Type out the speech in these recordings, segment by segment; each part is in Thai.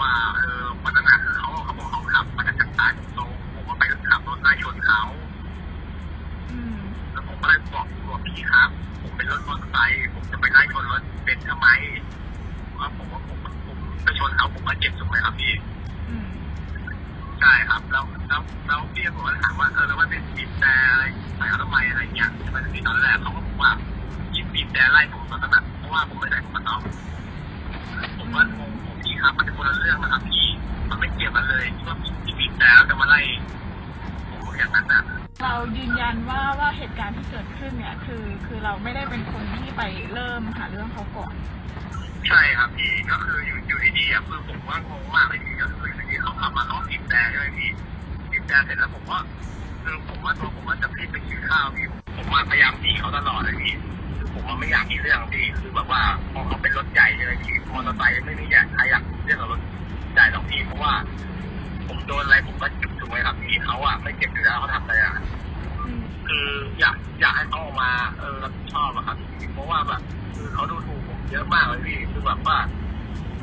ว่าเออวันนั้นคือเขาเขาบอกเขาขับมาจากทางใต้ตรงผมก็ไปขับรถไล่ชนเขาแล้วผมก็เลยบอกตำรวพี่ครับ ผมเป็นรถมอเตอร์ไซค์ผมจะไปไล่ชนรถเป็นทำไมว่าผมว่าผมผมไปชนเขาผมมาเจ็บถูกไหมครับพี่ใช่ครับแล้วแล้วแล้วพี่ผมก็ถามว่าเออแล้วมันเป็นบีบแต่อะไรสายขาทำไมอะไรเงี้ยมันมีตอนแรกเขาก็บอกว่ายิบบีบแต่ไล่ผมมาขนาดเพราะว่าผมไม่ได้ผมมาต้อง ยืนยันว่าว่าเหตุการณ์ที่เกิดขึ้นเนี่ย คือคือเราไม่ได้เป็นคนที่ไปเริ่มหาเรื่องเขาก่อน ใช่ครับพี่ก็คืออยู่อยู่ดีๆอะคือผมว่างงมากเลยพี่ก็คืออยู่ดีๆเขาขับมาเขาบีบแต่ใช่ไหมพี่บีบแต่เสร็จแล้วผมว่าคือผมว่าตัวผมว่าจะรีบไปกินข้าวพี่ผมว่าพยายามหนีเขาตลอดเลยพี่คือผมว่าไม่อยากมีเรื่องพี่คือแบบว่าพอเขาเป็นรถใหญ่ใช่ไหมพี่มอเตอร์ไซค์ไม่มีอยากใครอยากเรื่องกับรถใหญ่หรอกพี่เพราะว่า ผมโดนอะไรผมก็จ็บถูกไหมครับพี่เขาอะไม่เจ็บอยู่แล้วเขาทำอะไรอะ คืออยากอยากให้เขาออกมาเออรับผิดชอบอะครับเพราะว่าแบบคือเขาดูถูกผมเยอะมากเลยพี่คือแบบว่า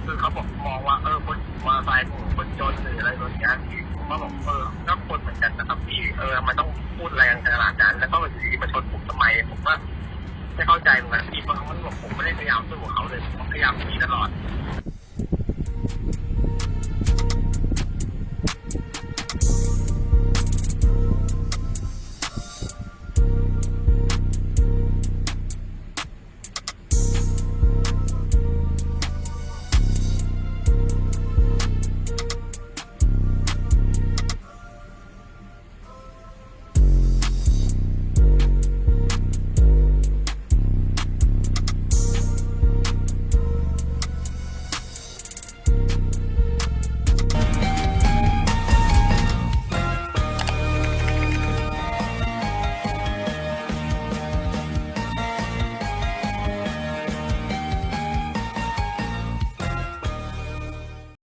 คือเขาบอกมองว่าเออคนมอเตอร์ไซค์ผมคนจนหรืออะไรแบบเนี้ยพี่ผมก็บอกเออก็คนเหมือนกันนะครับพี่เออมันต้องพูดแรงขนาดนั้นแล้วก็มาอยู่ดีมาชนผมทำไมผมก็ไม่เข้าใจเหมือนกันพี่เพราะเขาบอกผมไม่ได้พยายามสู้เขาเลยผมพยายามหนีตลอด